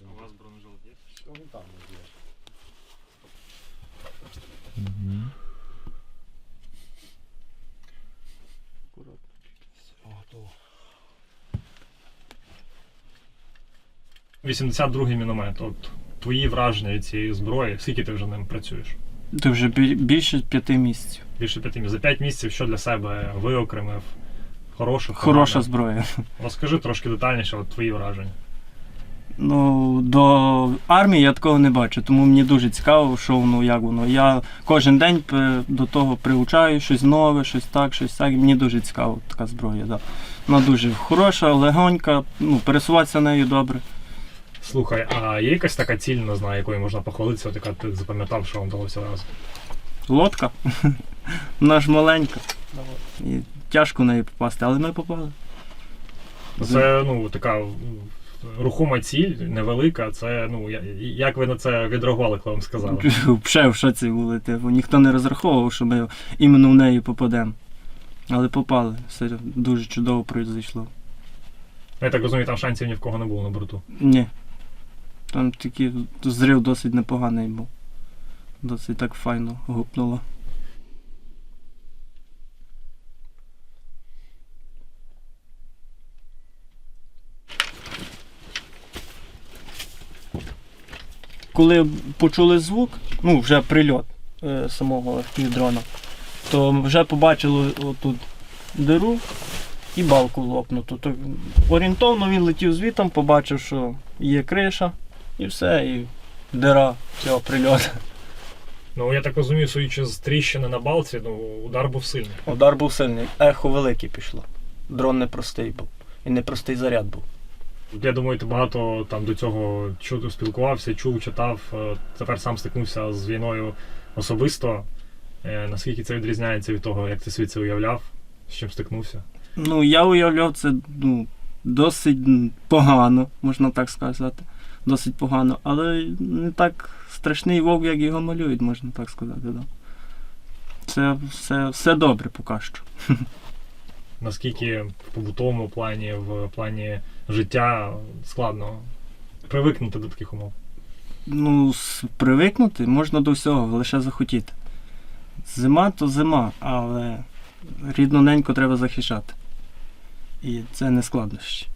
У вас бронежилет є? Він там є? О, то. 82-й міномет. От твої враження від цієї зброї, скільки ти вже ним працюєш? Це вже бі- більше п'яти місяців. Більше п'яти місяців. За п'ять місяців що для себе виокремив? Хороше, Хороша зброя. Розкажи трошки детальніше от твої враження. Ну, до армії я такого не бачу, тому мені дуже цікаво, що воно, як воно. Я кожен день до того приучаю, щось нове, щось так, щось так. Мені дуже цікаво така зброя. Да. Вона дуже хороша, легонька, ну, пересуватися нею добре. Слухай, а є якась така ціль, не знаю, якою можна похвалитися, от яка ти запам'ятав, що вам вдалося раз? Лодка. Вона ж маленька. І тяжко в неї попасти, але ми попали. Це ну така рухома ціль, невелика. Це ну як ви на це відреагували, коли вам сказали? Ще в шоці були, типу. Ніхто не розраховував, що ми іменно в неї попадемо. Але попали. Все дуже чудово пройшло. Я так розумію, там шансів ні в кого не було на борту. Ні. Там такий зрив досить непоганий був. Досить так файно гупнуло. Коли почули звук, ну вже прильот е, самого дрона, то вже побачили отут диру і балку лопнуту. То орієнтовно він летів звітом, побачив, що є криша, і все, і дира цього прильоту. Ну я так розумію, судячи з тріщини на балці, ну удар був сильний. Удар був сильний, ехо велике пішло. Дрон непростий був. І непростий заряд був. Я думаю, ти багато там до цього чув, спілкувався, чув, читав. е, Тепер сам стикнувся з війною особисто. Е, Наскільки це відрізняється від того, як ти світ це уявляв, з чим стикнувся? Ну, я уявляв це ну, досить погано, можна так сказати. Досить погано, але не так страшний вовк, як його малюють, можна так сказати. Да. Це все, все добре поки що. Наскільки в побутовому плані, в плані життя складно привикнути до таких умов? Ну, привикнути можна до всього, лише захотіти. Зима то зима, але рідну неньку треба захищати. І це не складнощі.